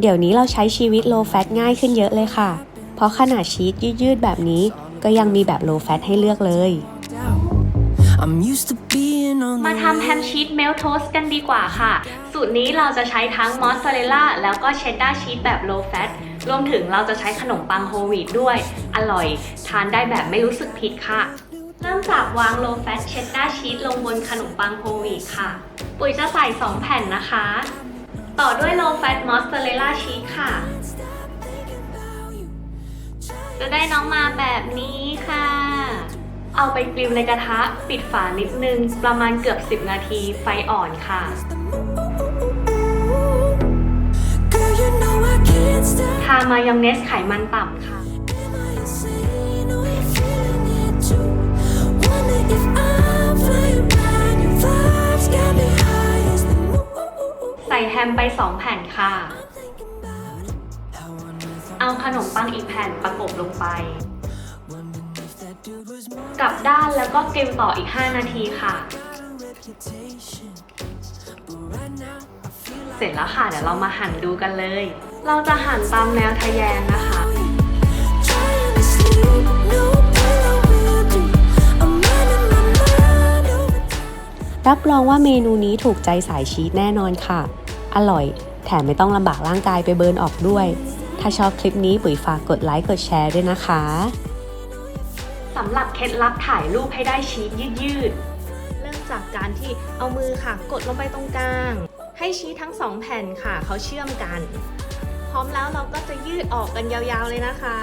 เดี๋ยวนี้เราใช้ชีวิต low fat ง่ายขึ้นเยอะเลยค่ะ เพราะขนาดชีสยืดๆแบบนี้ก็ยังมีแบบ low fat ให้เลือกเลย I'm used to being on มา the ทำแฮมชีสเมลโทสกันดีกว่าค่ะ สูตรนี้เราจะใช้ทั้งมอสซาเรลล่าแล้วก็เชดดาร์ชีสแบบ low fat รวมถึงเราจะใช้ขนมปังโฮลวีตด้วย อร่อย ทานได้แบบไม่รู้สึกผิดค่ะ เริ่มจากวาง low fat เชดดาร์ชีสลงบนขนมปังโฮลวีตค่ะ ปุ๋ยจะใส่ 2 แผ่นนะคะ ต่อด้วย low fat มอสซาเรลล่าชีสค่ะ จะได้น้องมาแบบนี้ค่ะ เอาไปกริลในกระทะ ปิดฝานิดนึง ประมาณเกือบ 10 นาทีไฟอ่อนค่ะ ทามายองเนสไขมันต่ำค่ะ ส่แฮมไป 2 แผ่นค่ะ เอาขนมปังอีกแผ่นประกบลงไป กลับด้านแล้วก็กริลต่ออีก 5 นาทีค่ะ เสร็จแล้วค่ะ เดี๋ยวเรามาหั่นดูกันเลย เราจะหั่นตามแนวทะแยงนะคะรับรองว่าเมนูนี้ถูกใจสายชีสแน่นอนค่ะ อร่อย แถมไม่ต้องลำบากร่างกายไปเบิร์นออกด้วย ถ้าชอบคลิปนี้ปุ๋ยฝากกดไลค์กดแชร์ด้วยนะคะสำหรับเคล็ดลับถ่ายรูปให้ได้ชีสยืดๆ เริ่มจากการที่เอามือค่ะ กดลงไปตรงกลาง ให้ชีสทั้งสองแผ่นค่ะเขาเชื่อมกัน พร้อมแล้วเราก็จะยืดออกกันยาวๆเลยนะคะ